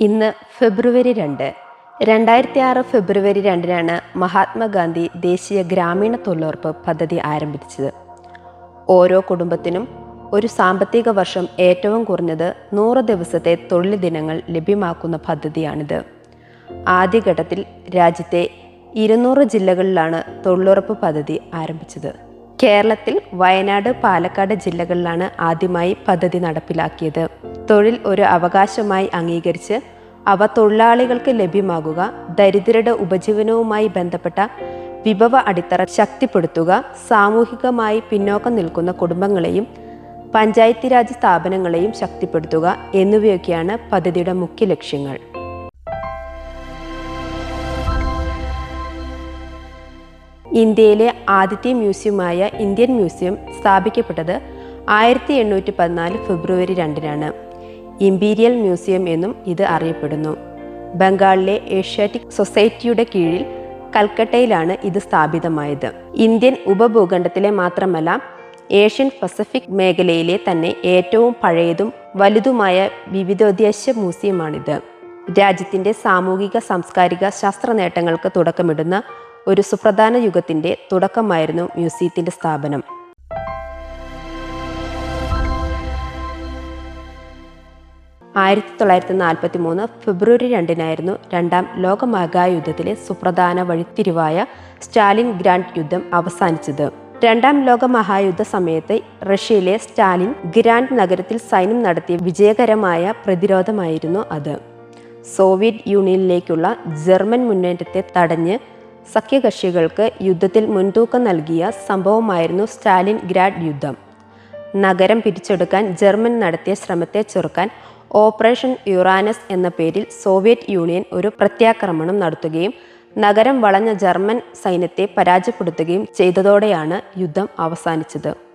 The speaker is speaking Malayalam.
ഇന്ന് ഫെബ്രുവരി രണ്ട്. രണ്ടായിരത്തി ആറ് ഫെബ്രുവരി രണ്ടിനാണ് മഹാത്മാഗാന്ധി ദേശീയ ഗ്രാമീണ തൊഴിലുറപ്പ് പദ്ധതി ആരംഭിച്ചത്. ഓരോ കുടുംബത്തിനും ഒരു സാമ്പത്തിക വർഷം ഏറ്റവും കുറഞ്ഞത് നൂറ് ദിവസത്തെ തൊഴിൽ ദിനങ്ങൾ ലഭ്യമാക്കുന്ന പദ്ധതിയാണിത്. ആദ്യഘട്ടത്തിൽ രാജ്യത്തെ ഇരുന്നൂറ് ജില്ലകളിലാണ് തൊഴിലുറപ്പ് പദ്ധതി ആരംഭിച്ചത്. കേരളത്തിൽ വയനാട് പാലക്കാട് ജില്ലകളിലാണ് ആദ്യമായി പദ്ധതി നടപ്പിലാക്കിയത്. തൊഴിൽ ഒരു അവകാശമായി അംഗീകരിച്ച് അവ തൊഴിലാളികൾക്ക് ലഭ്യമാകുക ദരിദ്രരുടെ ഉപജീവനവുമായി ബന്ധപ്പെട്ട വിഭവ അടിത്തറ ശക്തിപ്പെടുത്തുക സാമൂഹികമായി പിന്നോക്കം നിൽക്കുന്ന കുടുംബങ്ങളെയും പഞ്ചായത്തി രാജ് സ്ഥാപനങ്ങളെയും ശക്തിപ്പെടുത്തുക എന്നിവയൊക്കെയാണ് പദ്ധതിയുടെ മുഖ്യ ലക്ഷ്യങ്ങൾ. ഇന്ത്യയിലെ ആദ്യത്തെ മ്യൂസിയമായ ഇന്ത്യൻ മ്യൂസിയം സ്ഥാപിക്കപ്പെട്ടത് ആയിരത്തി എണ്ണൂറ്റി പതിനാല് ഫെബ്രുവരി രണ്ടിനാണ്. ഇമ്പീരിയൽ മ്യൂസിയം എന്നും ഇത് അറിയപ്പെടുന്നു. ബംഗാളിലെ ഏഷ്യാറ്റിക് സൊസൈറ്റിയുടെ കീഴിൽ കൽക്കട്ടയിലാണ് ഇത് സ്ഥാപിതമായത്. ഇന്ത്യൻ ഉപഭൂഖണ്ഡത്തിലെ മാത്രമല്ല ഏഷ്യൻ പസഫിക് മേഖലയിലെ തന്നെ ഏറ്റവും പഴയതും വലുതുമായ വിവിധോദ്ദേശ മ്യൂസിയമാണിത്. രാജ്യത്തിന്റെ സാമൂഹിക സാംസ്കാരിക ശാസ്ത്ര നേട്ടങ്ങൾക്ക് തുടക്കമിടുന്ന ഒരു സുപ്രധാന യുഗത്തിന്റെ തുടക്കമായിരുന്നു മ്യൂസിയത്തിന്റെ സ്ഥാപനം. ആയിരത്തി തൊള്ളായിരത്തി നാൽപ്പത്തി മൂന്ന് ഫെബ്രുവരി രണ്ടിനായിരുന്നു രണ്ടാം ലോകമഹായുദ്ധത്തിലെ സുപ്രധാന വഴിത്തിരിവായ സ്റ്റാലിൻ ഗ്രാൻഡ് യുദ്ധം അവസാനിച്ചത്. രണ്ടാം ലോക മഹായുദ്ധ സമയത്ത് റഷ്യയിലെ സ്റ്റാലിൻ ഗ്രാൻഡ് നഗരത്തിൽ സൈന്യം നടത്തിയ വിജയകരമായ പ്രതിരോധമായിരുന്നു അത്. സോവിയറ്റ് യൂണിയനിലേക്കുള്ള ജർമ്മൻ മുന്നേറ്റത്തെ തടഞ്ഞ് സഖ്യകക്ഷികൾക്ക് യുദ്ധത്തിൽ മുൻതൂക്കം നൽകിയ സംഭവമായിരുന്നു സ്റ്റാലിൻ ഗ്രാഡ് യുദ്ധം. നഗരം പിടിച്ചെടുക്കാൻ ജർമ്മൻ നടത്തിയ ശ്രമത്തെ ചെറുക്കാൻ ഓപ്പറേഷൻ യുറാനസ് എന്ന പേരിൽ സോവിയറ്റ് യൂണിയൻ ഒരു പ്രത്യാക്രമണം നടത്തുകയും നഗരം വളഞ്ഞ ജർമ്മൻ സൈന്യത്തെ പരാജയപ്പെടുത്തുകയും ചെയ്തതോടെയാണ് യുദ്ധം അവസാനിച്ചത്.